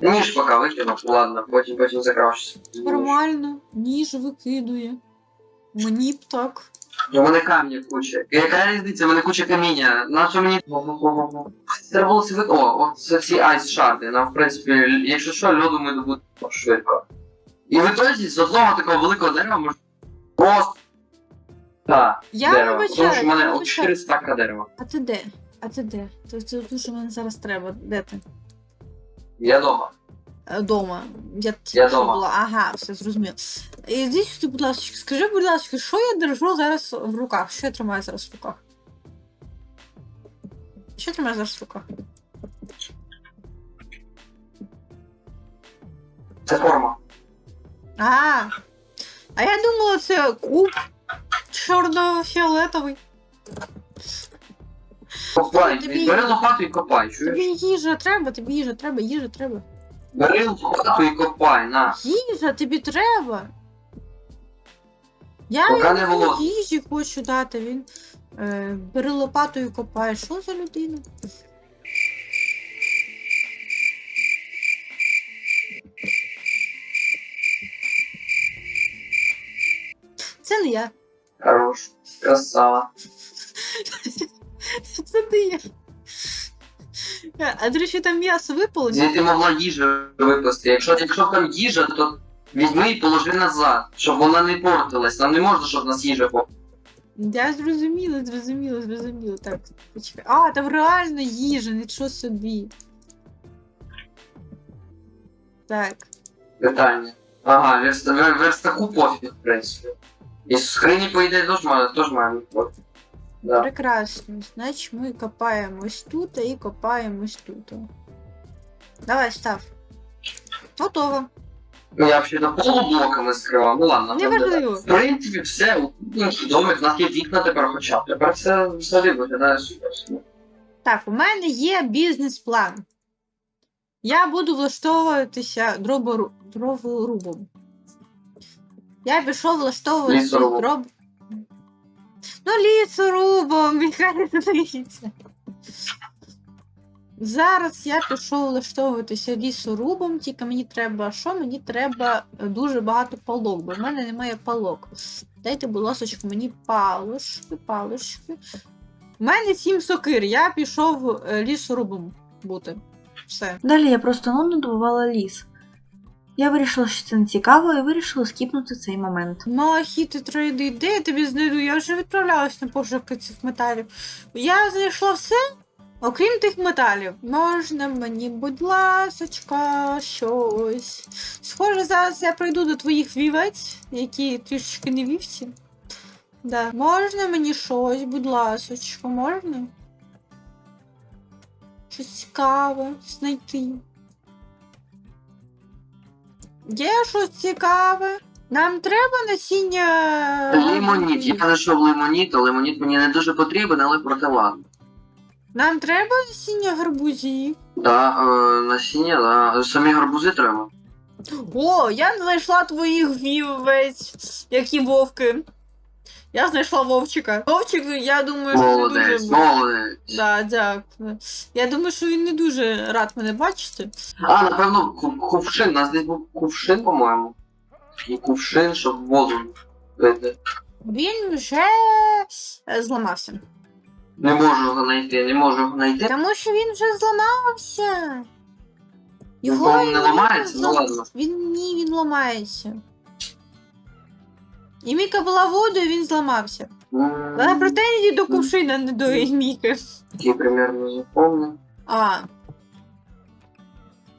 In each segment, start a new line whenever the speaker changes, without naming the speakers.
Ніж поки викинув, ладно, потім потім закрашся.
Нормально, ніж викидує. Мені б так.
У мене камня куча. Яка різниця? У мене куча каміння. Нащо мені. Треба було ви- О, от це ці айс шарди. Нам, в принципі, якщо що, льоду ми добудемо швидко. І в ітозі з одного такого великого дерева можна просто. Так,
Я
дерево.
вибачаю,
Тому що в мене
я
от
вибачаю.
4 стака дерева.
А ти де? А ти де? Це, це дуже мені зараз треба. Де ти?
Я дома.
Е, Дома. Я,
Я
що
дома.
була? Ага, все зрозуміло. Іди сюди, будь ласка, скажи, будь ласка, що я держу зараз в руках? Що я тримаю зараз в руках? Що я тримаю зараз в руках?
Це форма.
А, а я думала, це куб чорно-фіолетовий.
Копай,
тобі-
бери лопату і копай, чуєш?
Тобі їжа треба, тобі їжа треба, їжа треба.
Бери лопату і копай, на.
Їжа, тобі треба. Я
Поки не
йому
голодний.
їжі хочу дати. Він е, бери лопату і копає. Що за людина? Це не я.
Хорош. Красава.
Це не я. Е, А до речі, там м'ясо випало?
Звідти могла їжа випасти. Якщо, якщо там їжа, то візьми і положи назад, щоб вона не портилась. Нам не можна, щоб в нас їжа портилась.
Я зрозуміла, зрозуміла, зрозуміла. Так, почекай. А, там реально їжа, нічого собі. Так.
Питання. Ага, верста, верстаку пофіг, в принципі. І з скрині, по ідеї, теж має, теж має пофіг. Да.
Прекрасно. Значить, ми копаємо ось тут і копаємо ось тут. Давай, став. Готово.
Ну, я взагалі на полублоками скривав. Ну ладно,
Не
правда.
важливо.
В принципі, все, домик, в нас є вікна тепер хоча б. Тепер все взагалі виглядає супер.
Так, у мене є бізнес-план. Я буду влаштовуватися дробору... дроворубом. Я пішов влаштовуватися
Лісорубом.
дроб. Ну, лісорубом, нехай не дивіться. Зараз я пішов влаштовуватися лісорубом, тільки мені треба що? Мені треба е, дуже багато палок, бо в мене немає палок. Дайте, будь ласка, мені палочки, палочки. У мене сім сокир, я пішов е, лісорубом бути. Все.
Далі я просто нудно добувала ліс. Я вирішила, що це не цікаво, і вирішила скіпнути цей момент.
Малахіти трейди, де я тобі знайду? Я вже відправлялась на пошуки цих металів. Я знайшла все, окрім тих металів. Можна мені, будь ласочка, щось. Схоже, зараз я прийду до твоїх вівець, які трішечки не вівці. Да. Можна мені щось, будь ласочка, можна? Щось цікаве знайти. Є щось цікаве? Нам треба насіння.
Лимоніт. Я знайшов лимоніт, а лимоніт мені не дуже потрібен, але проте ладно.
Нам треба насіння гарбузів.
Да, е, насіння, да. Самі гарбузи треба.
О, я знайшла твоїх вівець, які вовки. Я знайшла вовчика. Вовчик, я думаю, що не
Молодець,
дуже.
молодець.
Да, дякую. Я думаю, що він не дуже рад мене бачити.
А, напевно, ку- кувшин. У нас десь був кувшин, по-моєму. І кувшин, щоб воду пити.
Він вже е, зламався.
Не можу його знайти, не можу його знайти.
Тому що він вже зламався.
Його не ламається? Ну ладно.
Він ні, він ламається. І Міка була водою, він зламався. Але претензії до кувшина, не до Міки.
Такий примерно запомнив.
А,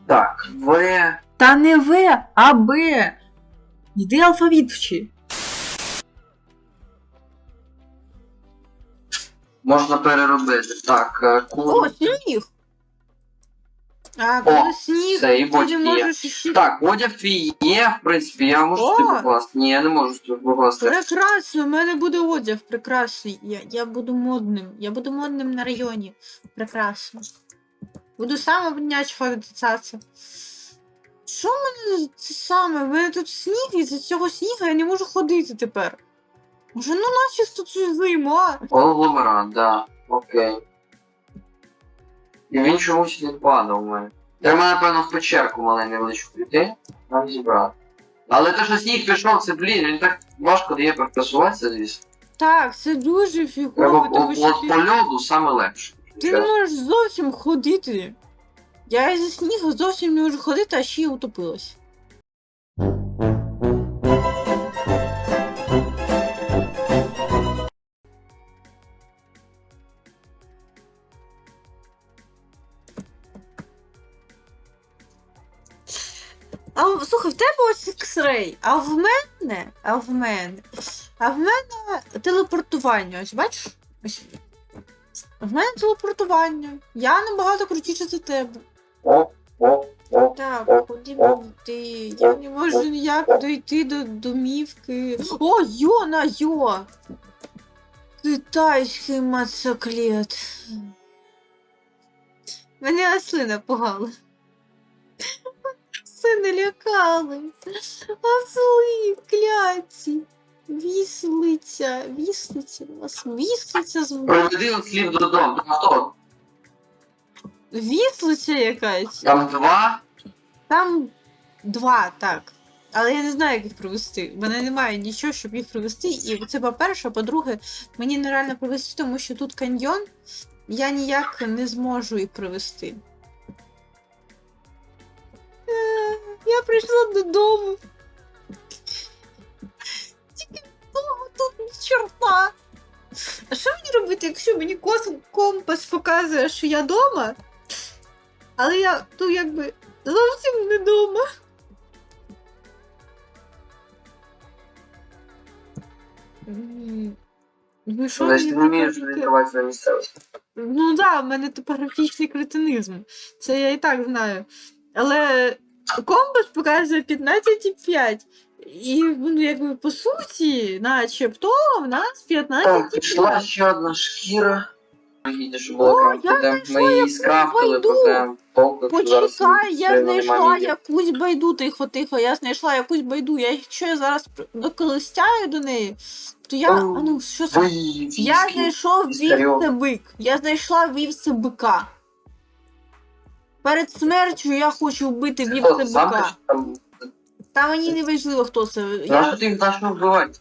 Так, В.
Та не В, а Б. Йди алфавіт вчи.
Можна переробити. Так, е,
о, сніг! А, коли сніг,
все, і бочки є.
можеш іще.
Так, одяг твій є, в принципі, я можу
О!
сюди покласти. Ні, я не можу сюди покласти.
Прекрасно, у мене буде одяг, прекрасний. Я, я буду модним. Я буду модним на районі. Прекрасно. Буду саме дня ходити цаце. Що в мене це саме? У мене тут сніг, і з цього снігу я не можу ходити тепер. Може, ну начисто цю зима.
Конгломерат, да. Окей. І він чомусь не падав у мене. Треба, напевно, в печерку мали невеличку піти, нам зібрати. Але те, що сніг пішов, це блін, він так важко дає припрасуватися, звісно.
Так, це дуже
Треба
тому
от,
що
от
ти,
по льоду саме легше.
ти не можеш зовсім ходити. Я зі снігу зовсім не можу ходити, а ще й утопилась. X-Ray, а в мене, а в мене, а в мене телепортування. Ось бачиш? Ось. В мене телепортування. Я набагато крутіше за тебе. Так, куди мені йти? Я не можу ніяк дойти до домівки. О, Йона, йо! Китайський мацоклет. Мене осли напугали. Лякали. Осли, кляті. Віслиця, віслиця, у вас віслиця з
Приведи от слів додому. Там хто?
Віслиця якась.
Там два.
Там два, так. Але я не знаю, як їх привести. В мене немає нічого, щоб їх привести. І це по-перше, а по-друге, мені нереально привести, тому що тут каньйон, я ніяк не зможу їх привести. Я прийшла додому. Тільки вдома тут ні чорта. А що мені робити, якщо мені компас показує, що я вдома? Але я тут якби зовсім не вдома. М, Ну, що
Значить, ти не вмієш орієнтуватися на місцевості.
Ну так, в мене топографічний кретинизм. Це я і так знаю. Але компас показує 15,5. І ну, якби по суті, начебто, в нас 15,5.
Так, пішла ще одна шкіра. Було
О, я
Потім Ми її скрафтили,
байду.
потім.
Почекай, я знайшла якусь байду, тихо, тихо, я знайшла якусь байду. Я, якщо я зараз пр- доколистяю до неї, то я.
О,
А ну, що це?
Ви
Я знайшов
Віскаріо.
вівце бик. Я знайшла вівце бика. Перед смертю я хочу вбити вівце бика. Та мені не важливо, хто це. Я...
ти їх почнеш вбивати?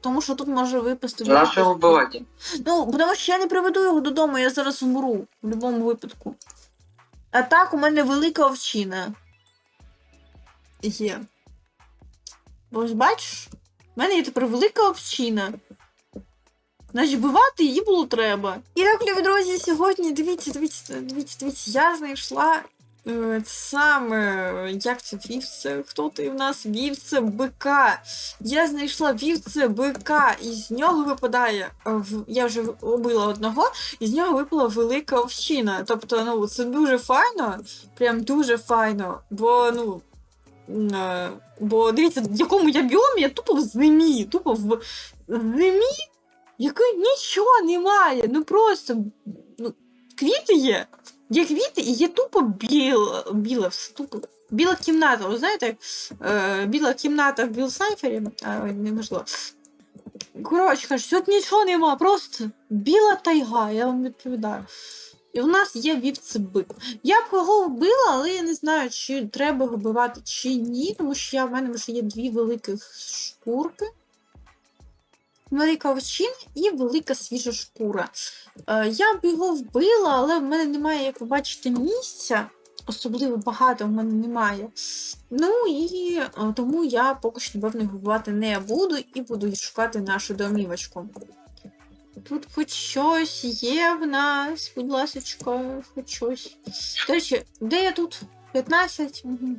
Тому що тут може випасти
Нащо вбивати?
Ну, тому що я не приведу його додому, я зараз умру в будь-якому випадку. А так, у мене велика овчина. Є. Бо бачиш, в мене є тепер велика овчина. Значить, вбивати її було треба. І так, любі друзі, сьогодні дивіться, дивіться, дивіться, дивіться, я знайшла е, саме як це вівце, хто ти в нас вівце бика. Я знайшла вівце бика, і з нього випадає. е, в- Я вже убила одного, і з нього випала велика овчина. Тобто, ну, це дуже файно, прям дуже файно. Бо, ну. е, Бо дивіться, в якому я біомі, я тупо в зимі, тупо в зимі, якої нічого немає. Ну просто ну, квіти є. Є квіти і є тупо біл, біле, все, тупо біла кімната. Ви знаєте, е, біла кімната в Білсайфері, а ой, неможливо. Коротше кажуть, тут нічого нема, просто біла тайга, я вам відповідаю. І в нас є вівцебик. Я б його вбила, але я не знаю, чи треба вбивати, чи ні, тому що я, в мене вже є дві великих шкурки. Велика овчина і велика свіжа шкура. Е, я б його вбила, але в мене немає, як ви бачите, місця. Особливо багато в мене немає. Ну і е, тому я поки що, напевно, його вбивати не буду і буду шукати нашу домівочку. Тут хоч щось є в нас, будь ласочка, хоч щось. До речі, де я тут? 15? Угу.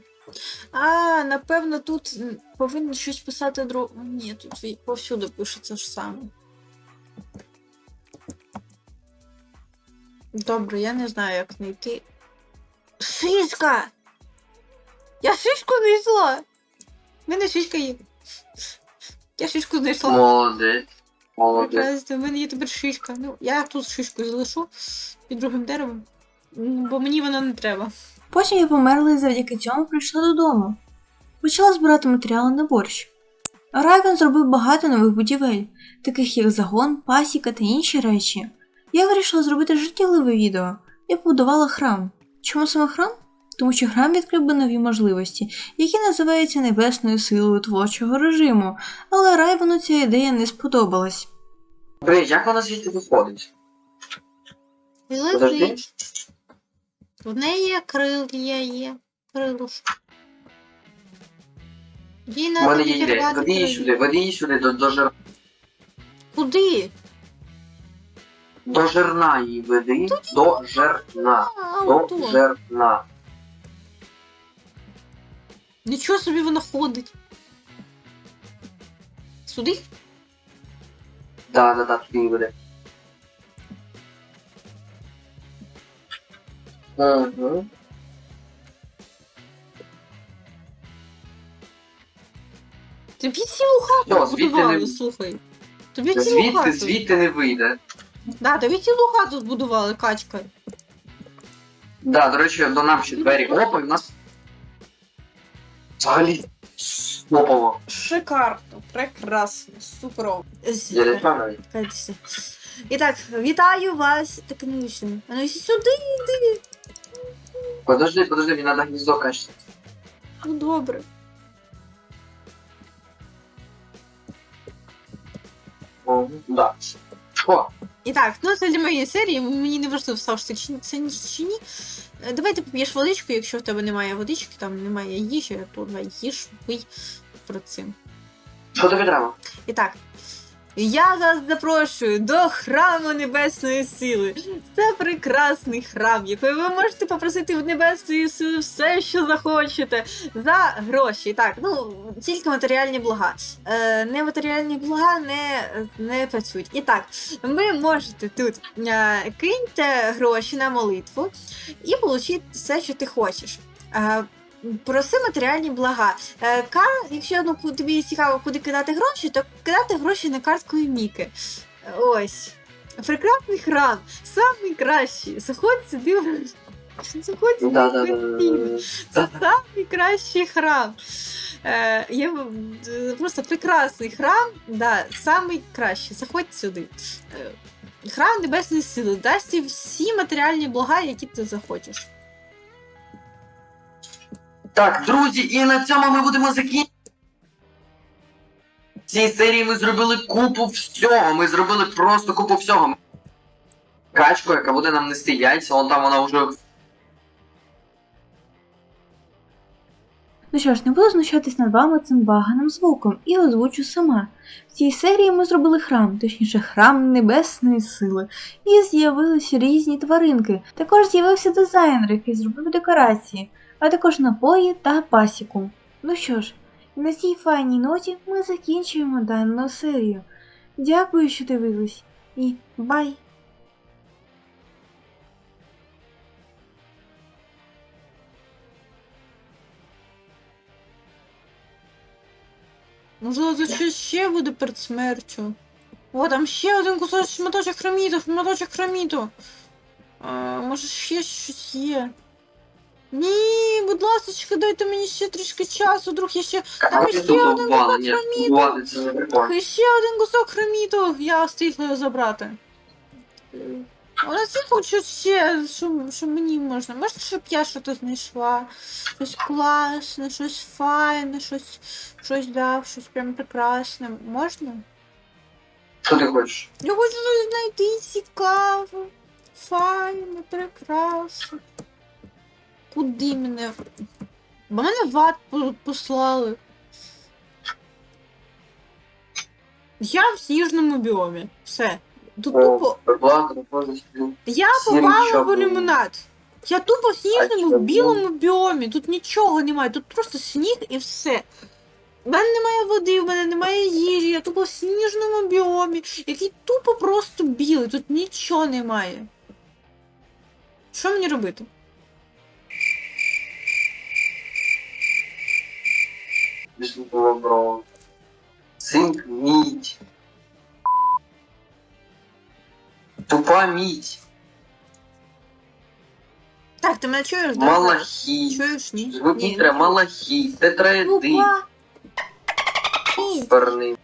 А, напевно, тут м, повинно щось писати друг. Ні, тут повсюди пишеться ж саме. Добре, я не знаю, як знайти. Шишка! Я шишку знайшла! В мене шишка є. Я шишку знайшла.
Молодець. Молодець.
В мене є тепер шишка. Ну, я тут шишку залишу під другим деревом, бо мені вона не треба.
Потім я померла і завдяки цьому прийшла додому. Почала збирати матеріали на борщ. Райвен зробив багато нових будівель, таких як загон, пасіка та інші речі. Я вирішила зробити життєве відео і побудувала храм. Чому саме храм? тому що храм відкрив би нові можливості, які називаються небесною силою творчого режиму, але Райвену ця ідея не сподобалась.
Як вона звідти виходить? Подожди.
В неї є крилля є. Крилушка. Їй надо
мене є ідея.
відірвати
Веди її
крилля.
сюди, веди її сюди до, до, жир...
Куди?
до жерна її веди. До жерна.
А,
До
ото.
жерна.
Нічого собі вона ходить. Сюди?
Да, да, да, туди її веди. Угу.
Тобі цілу хату
звідти
збудували,
не-
слухай. Тобі цілу
Звідти,
хату.
звідти не вийде.
Да, тобі цілу хату збудували, качка.
Да, до речі, до нам ще двері. Опа, і в нас. Взагалі. Топово.
Шикарно, прекрасно, суперово.
Я не впевнений.
Чекайтеся. І так, вітаю вас. Так не вийшло. А ну йди сюди, йди.
Подожди, подожди, мені треба гніздо качати.
Ну добре.
Угу. Да. О,
І так, ну це для моєї серії, мені не важливо, Саш, це чи це ні чи ні. Е, Давай ти поп'єш водичку, якщо в тебе немає водички, там немає їжі, то давай їж, пий про цим.
що тобі треба?
І так. Я вас запрошую до храму Небесної Сили. Це прекрасний храм, який ви можете попросити в Небесної Сили все, що захочете, за гроші. Так, ну тільки матеріальні блага. Е, нематеріальні блага не, не працюють. І так, ви можете тут е, киньте гроші на молитву і отримати все, що ти хочеш. Е, Проси матеріальні блага. Е, Ка, якщо ну, тобі цікаво, куди кидати гроші, то кидати гроші на картку Міки. Ось. Прекрасний храм. Самий кращий. Заходь сюди. Заходь сюди.
Да, да, да.
Це самий кращий храм. Е, є е, просто прекрасний храм, да, самий кращий. Заходь сюди. Е, храм Небесної Сили дасть всі матеріальні блага, які ти захочеш.
Так, друзі, і на цьому ми будемо закінчити. В цій серії ми зробили купу всього. Ми зробили просто купу всього. Качку, яка буде нам нести яйця, вон там вона вже.
Ну що ж, не буду знущатись над вами цим баганим звуком і озвучу сама. В цій серії ми зробили храм, точніше храм небесної сили, і з'явилися різні тваринки. Також з'явився дизайнер, який зробив декорації, а також напої та пасіку. Ну що ж, на цій файній ноті ми закінчуємо дану серію. Дякую, що дивились, і бай!
Можливо, тут щось ще буде перед смертю. О, там ще один кусочок шматочок хроміту, шматочок хроміту. А, може ще щось є. Ні, будь ласка, дайте мені ще трішки часу, друг, я ще. Там ще один кусок хроміту.
це
ще один кусок хроміту, я встигла його забрати. Вона всі хочуть ще, що, що мені можна. Можна, щоб я щось знайшла. Щось класне, щось файне, щось, щось дав, щось прям прекрасне. Можна?
Що ти хочеш?
Я хочу щось знайти цікаве, файне, прекрасне. Куди мене? Бо мене в ад послали. Я в сніжному біомі. Все. Тут тупо.
О, Благо.
Я попала в ілюмінат. Я тупо в сніжному, в білому біомі. Тут нічого немає, тут просто сніг і все. У мене немає води, в мене немає їжі, я тупо в сніжному біомі, який тупо просто білий, тут нічого немає. Що мені робити?
Візьмемо бро. Цинк, мідь. Тупа мідь.
Так, ти мене чуєш, да?
Малахіт.
Чуєш, ні?
Звикніть треба малахіт, тетраедин.
Тупа.
Перний.